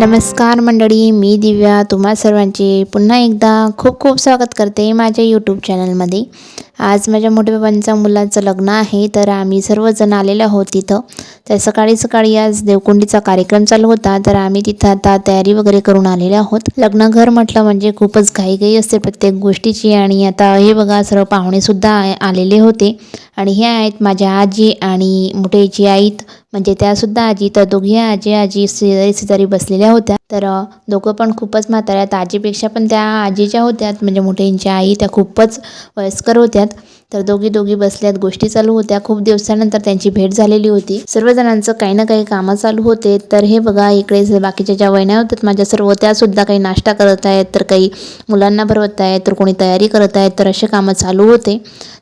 नमस्कार मंडळी मी दिव्या. तुम्हा सर्वांचे पुन्हा एकदा खूप खूप स्वागत करते माझ्या यूट्यूब चॅनलमध्ये आज माझ्या मोठ्या बाबांच्या मुलाचं लग्न आहे तर आम्ही सर्वजण आलेलो आहोत तिथं. तर सकाळी सकाळी आज देवकुंडीचा कार्यक्रम चालू होता तर आम्ही तिथं आता तयारी वगैरे करून आलेलो आहोत. लग्न घर म्हटलं म्हणजे खूपच घाईघाई असते प्रत्येक गोष्टीची आणि आता हे बघा सर्व पाहुणेसुद्धा आलेले होते. आणि हे आहेत माझ्या आजी आणि मोठ्याची आईत. म्हणजे त्यासुद्धा आजी. तर दोघी आजी आजी शेजारी शेजारी बसलेल्या होत्या. तर दोघं पण खूपच म्हाताऱ्या आहेत. आजीपेक्षा पण त्या आजीच्या होत्यात. म्हणजे मोठ्यांच्या आई त्या खूपच वयस्कर होत्यात. तर दोघी दोघी बसल्यात गोष्टी चालू होत्या. खूप दिवसानंतर त्यांची भेट झालेली होती. सर्वजणांचं काही ना काही कामं चालू होते. तर हे बघा इकडे बाकीच्या ज्या वहिन्या होत्यात माझ्या सर्व त्यासुद्धा काही नाश्ता करत आहेत तर काही मुलांना भरवत आहेत तर कोणी तयारी करत आहेत तर असे कामं चालू होते.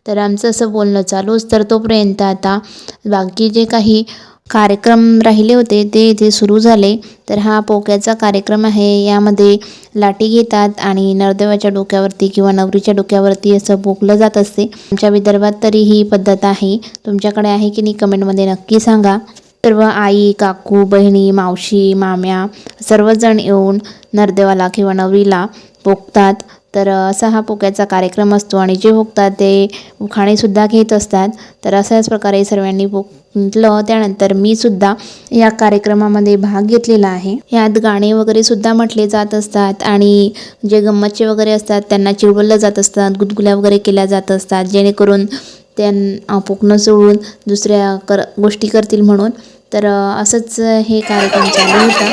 तर आमचं असं बोलणं चालूच. तर तोपर्यंत आता बाकी जे काही कार्यक्रम राहिले होते ते इथे सुरू झाले. तर हा पोक्याचा कार्यक्रम आहे. यामध्ये लाटी घेतात आणि नरदेवाच्या डोक्यावरती किंवा नवरीच्या डोक्यावरती असं पोकलं जात असते. आमच्या विदर्भात तरी ही पद्धत आहे. तुमच्याकडे आहे की नाही कमेंटमध्ये नक्की सांगा. सर्व आई काकू बहिणी मावशी माम्या सर्वजण येऊन नरदेवाला किंवा नवरीला पोखतात तर असा हा पोक्याचा कार्यक्रम असतो आणि जे पोखतात ते खाणेसुद्धा घेत असतात. तर अशाच प्रकारे सर्वांनी म्हटलं त्यानंतर मी सुद्धा या कार्यक्रमामध्ये भाग घेतलेला आहे. यात गाणे वगैरे सुद्धा म्हटले जात असतात आणि जे गंमतचे वगैरे असतात त्यांना चिडवलं जात असतात गुदगुल्या वगैरे केल्या जात असतात जेणेकरून त्यां पोकणं सोडून दुसऱ्या कर गोष्टी करतील म्हणून. तर असंच हे कार्यक्रम चालू होता.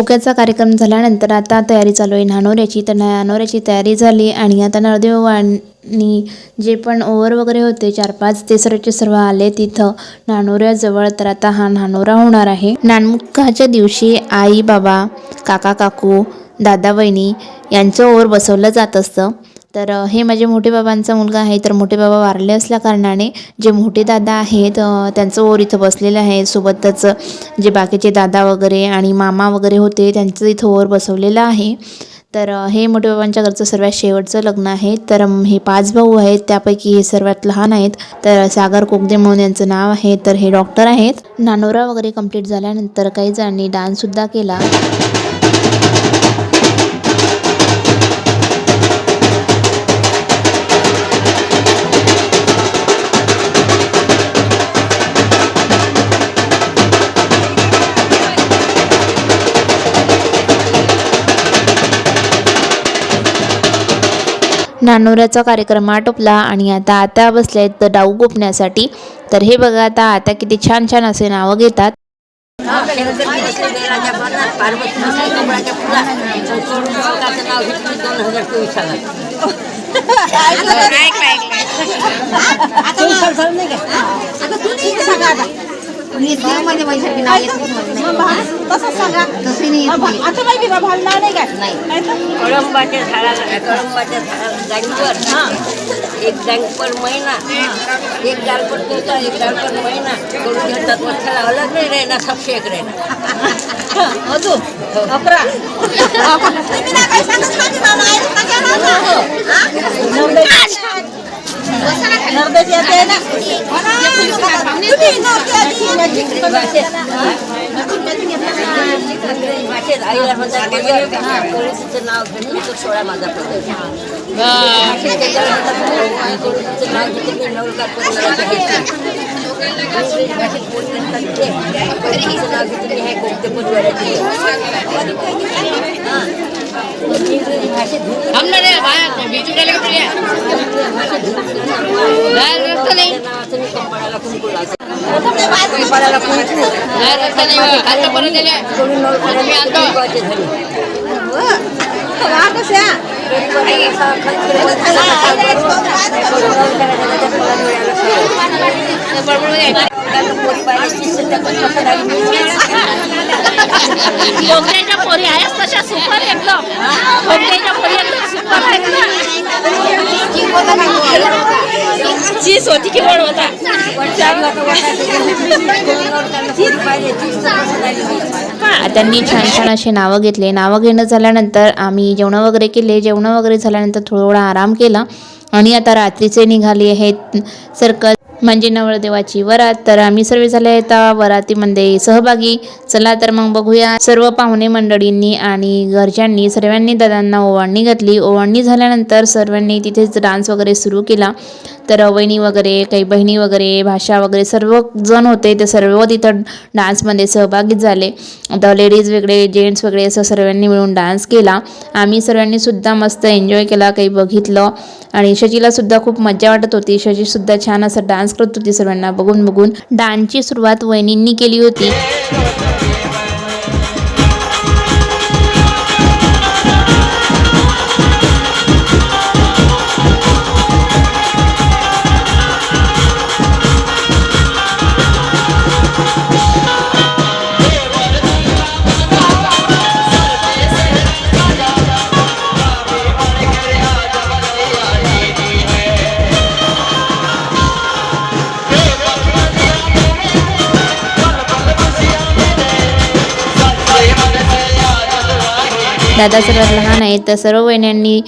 पोक्याचा कार्यक्रम झाल्यानंतर आता तयारी चालू आहे. नानोऱ्याची तर नानोऱ्याची तयारी झाली आणि आता नळदेव आणि जे पण ओवर वगैरे होते चार पाच ते सर्वचे सर्व आले तिथं नानोऱ्याजवळ. तर आता हा नानोरा होणार आहे. नानमुखाच्या दिवशी आई बाबा काका काकू दादा वहिनी यांचं ओवर बसवलं जात असतं. तर हे माझे मोठे बाबांचा मुलगा आहे. तर मोठे बाबा वारले असल्या कारणाने जे मोठे दादा आहेत त्यांचं ओर इथं बसलेलं आहे. सोबतच जे बाकीचे दादा वगैरे आणि मामा वगैरे होते त्यांचं इथं ओर बसवलेलं आहे. तर हे मोठे बाबांच्या घरचं सर्वात शेवटचं लग्न आहे. तर हे पाच भाऊ आहेत. त्यापैकी हे सर्वात लहान आहेत. तर सागर कोगदे म्हणून यांचं नाव आहे. तर हे डॉक्टर आहेत. नानोरा वगैरे कंप्लीट झाल्यानंतर काही जणांनी डान्ससुद्धा केला. नानोऱ्याचा कार्यक्रम आटोपला आणि आता आता बसले आहेत डाऊ गोपण्यासाठी. तर हे बघा आता आता किती छान छान असे नावं घेतात. नाव घेतलं दोन हजार चोवीस सालात कळंबाच्या झाडाला कळंबाच्या झाडाला जांगवर एक जांगपर महिना. एक जालपट तोता एक जालपट महिना. करून घेतात वर्षाला अलग नाही राहिना सबसे एक राहिना अजून? अकरा. भाषेत आईला म्हणतात कळशीचं नाव घेतलं तर सोळा माझा पदर भाषेत त्याच्यावर म्हणतात कळशीचं नाव घेतलं की नवरकार परिवाराच्या हेतू. इंग्रजी भाषेत कोणी नसतात ते कळशीचं नाव घेतलं की हे कोणते परिवाराचे हां. इंग्रजी भाषेत धुनी- नावाचं मी कंपाळाला कुंकू लावते. कंपाळाला कुंकू. कोणी नवरकाराला कुंकवाचे धनी. गरीबाला असा खर्च करायचा, असा करून नवरकाराच्या त्याच्या फुलांमुळे आला सगळं. पोरी पाहिजे सध्या पण कसं राहिली योगद्याच्या पोरी आहेस तशा सुपर एकदम योगद्याच्या पोरी एकदम सुपर आहेत चीज होती की गोड होता. त्यांनी छान छान असे नावं घेतले. नावं घेणं झाल्यानंतर आम्ही जेवणं वगैरे केले. जेवणं वगैरे झाल्यानंतर थोडा आराम केला. आणि आता रात्रीचे निघाले आहेत. सर्कल म्हणजे नवरदेवाची वरात. तर आम्ही सर्व झाले आता वरातीमध्ये सहभागी. चला तर मग बघूया. सर्व पाहुणे मंडळींनी आणि घरच्यांनी सर्वांनी दादांना ओवाळणी घातली. ओवाळणी झाल्यानंतर सर्वांनी तिथेच डान्स वगैरे सुरू केला. तर वहिनी वगैरे काही बहिणी वगैरे भाषा वगैरे सर्व जण होते. ते सर्व तिथं डान्समध्ये सहभागी झाले. आता लेडीज वेगळे जेंट्स वगैरे असं सर्वांनी मिळून डान्स केला. आम्ही सर्वांनी सुद्धा मस्त एन्जॉय केला काही बघितलं. आणि शशीला सुद्धा खूप मजा वाटत होती. शशी सुद्धा छान असं डान्स करत होती सर्वांना. बघून बघून डान्सची सुरुवात वहिनींनी केली होती. दादा सर्वात लहान आहेत तर सर्व वहिन्यांनी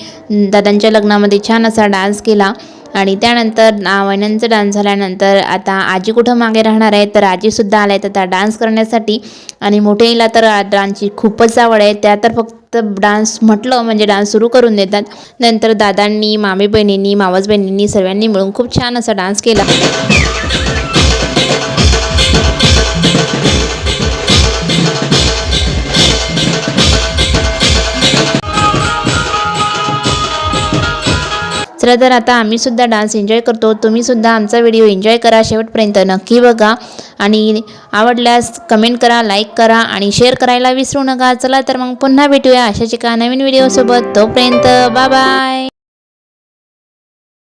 दादांच्या लग्नामध्ये छान असा डान्स केला. आणि त्यानंतर वहिन्यांचा डान्स झाल्यानंतर आता आजी कुठं मागे राहणार आहे तर आजीसुद्धा आल्या आहेत आता डान्स करण्यासाठी. आणि मोठेला तर डान्सची खूपच आवड आहे. त्या तर फक्त डान्स म्हटलं म्हणजे डान्स सुरू करून देतात. नंतर दादांनी मामी बहिणींनी मावस बहिणींनी सर्वांनी मिळून खूप छान असा डान्स केला. चला तर आता आम्ही सुद्धा डान्स एन्जॉय करतो. तुम्ही सुद्धा आमचा व्हिडिओ एन्जॉय करा शेवटपर्यंत. नक्की बघा. आणि आवडल्यास कमेंट करा लाईक करा आणि शेअर करायला विसरू नका. चला तर मग पुन्हा भेटूया अशाच एका नवीन व्हिडिओसोबत तोपर्यंत बाय बाय